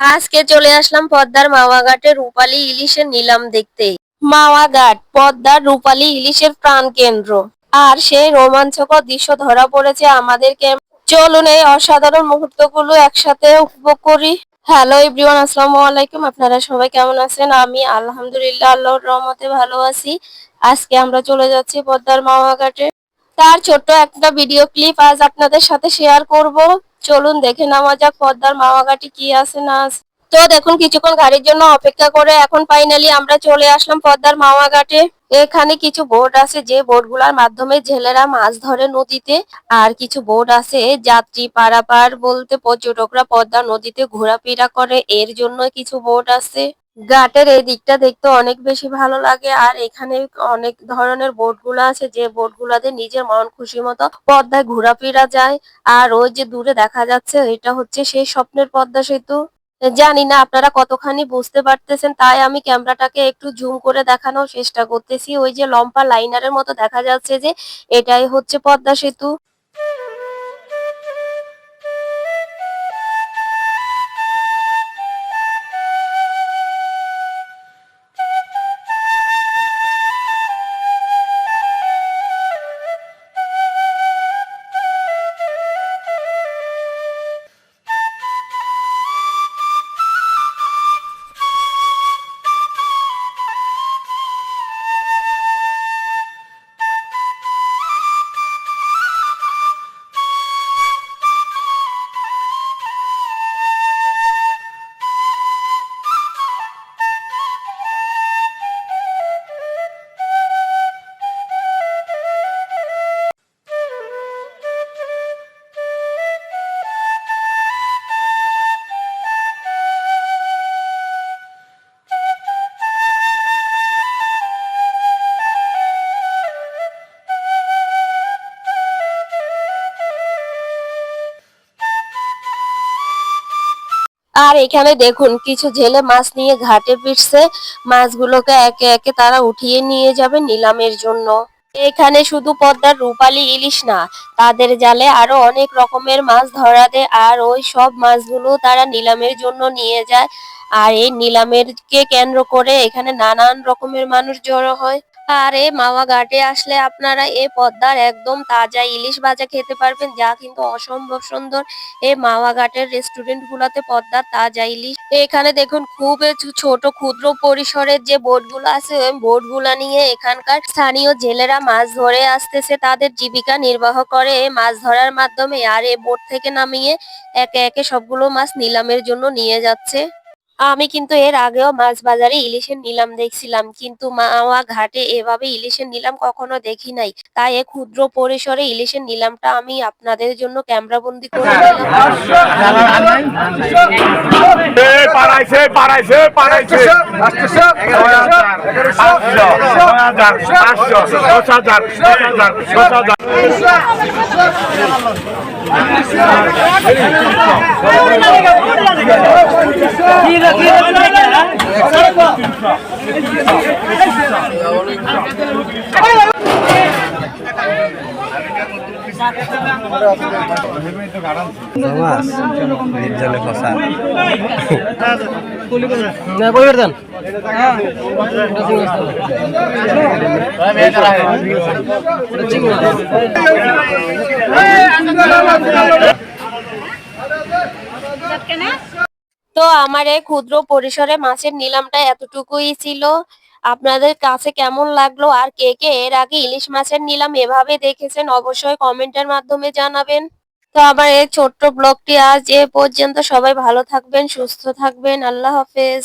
আজকে চলে আসলাম পদ্মার মাওয়া ঘাটে রূপালী ইলিশের নিলাম দেখতে। মাওয়া ঘাট পদ্মার রূপালী ইলিশের প্রাণ কেন্দ্র আর সেই রোমাঞ্চকর দৃশ্য ধরা পড়েছে আমাদেরকে চলুন এই অসাধারণ মুহূর্তগুলো একসাথে উপভোগ করি। হ্যালো এভরিওয়ান আসসালামু আলাইকুম। আপনারা সবাই কেমন আছেন? আমি আলহামদুলিল্লাহ, আল্লাহর রহমতে ভালো আছি। আজকে আমরা চলে যাচ্ছি পদ্মার মাওয়া ঘাটে তার ছোট্ট একটা ভিডিও ক্লিপ আজ আপনাদের সাথে শেয়ার করব। চলুন দেখে নেওয়া যাক পদ্মার মামাঘাটে কি আছে না আছে। তো দেখুন, কিছুক্ষণ গাড়ির জন্য অপেক্ষা করে এখন ফাইনালি আমরা চলে আসলাম পদ্মার মামাঘাটে। এখানে কিছু বোট আছে, যে বোটগুলোর মাধ্যমে জেলেরা মাছ ধরে নদীতে। আর কিছু বোট আছে, যাত্রী পারাপার বলতে পর্যটকরা পদ্মা নদীতে ঘোরাফেরা করে। এর জন্য কিছু বোট আছে। ঘাটের এই দিকটা দেখতে অনেক বেশি ভালো লাগে। আর এখানে অনেক ধরনের বোটগুলো আছে, যে বোট গুলাতে নিজের মন খুশি মতো পদ্মায় ঘোরাফেরা যায়। আর ওই যে দূরে দেখা যাচ্ছে, এটা হচ্ছে সেই স্বপ্নের পদ্মা সেতু। জানি না আপনারা কতখানি বুঝতে পারতেছেন, তাই আমি ক্যামেরাটাকে একটু জুম করে দেখানোর চেষ্টা করতেছি। ওই যে লম্বা লাইনারের মতো দেখা যাচ্ছে যে, এটাই হচ্ছে পদ্মা সেতু। আর এখানে দেখুন, কিছু জেলে মাছ নিয়ে ঘাটে ফিরছে মাছগুলোকে একে একে তারা উঠিয়ে নিয়ে যাবে নিলামের জন্য। এখানে শুধু পদ্মার রূপালী ইলিশ না, তাদের জালে আরও অনেক রকমের মাছ ধরা দেয় আর ওই সব মাছগুলো তারা নিলামের জন্য নিয়ে যায়। আর এই নিলামের কে কেন্দ্র করে এখানে নানান রকমের মানুষ জড়ো হয়। আর এই মাওয়া ঘাটে আসলে আপনারা এই পদ্মার একদম তাজা ইলিশ ভাজা খেতে পারবেন, যা কিন্তু অসম্ভব সুন্দর। এই মাওয়া ঘাটের রেস্টুরেন্ট গুলাতে পদ্মার তাজা ইলিশ। এখানে দেখুন, খুব ছোট ক্ষুদ্র পরিসরের যে বোটগুলো আছে, ওই বোটগুলা নিয়ে এখানকার স্থানীয় জেলেরা মাছ ধরে আসতেছে, তাদের জীবিকা নির্বাহ করে। মাছ ধরার মাধ্যমে আর এই বোট থেকে নামিয়ে একে একে সবগুলো মাছ নিলামের জন্য নিয়ে যাচ্ছে। আমি কিন্তু এর আগেও মাছ বাজারে ইলিশের নিলাম দেখছিলাম কিন্তু মাওয়া ঘাটে এভাবে ইলিশের নিলাম কখনো দেখি নাই তাই এ ক্ষুদ্র পরিসরে ইলিশের নিলামটা আমি আপনাদের জন্য ক্যামেরা বন্দি করে নিলাম পাড়াইছে পাড়াইছে পাঁচশো ছয় তো আমার এই ক্ষুদ্র পরিসরে মাছের নিলামটা এতটুকুই ছিল। আপনাদের কাছে কেমন লাগল আর কে কে এর আগে ইলিশ মাছের নিলাম এভাবে দেখেছেন অবশ্যই কমেন্টের মাধ্যমে জানাবেন। তো আমার এই ছোট্ট ব্লগটি আজ এ পর্যন্ত। সবাই ভালো থাকবেন, সুস্থ থাকবেন। আল্লাহ হাফেজ।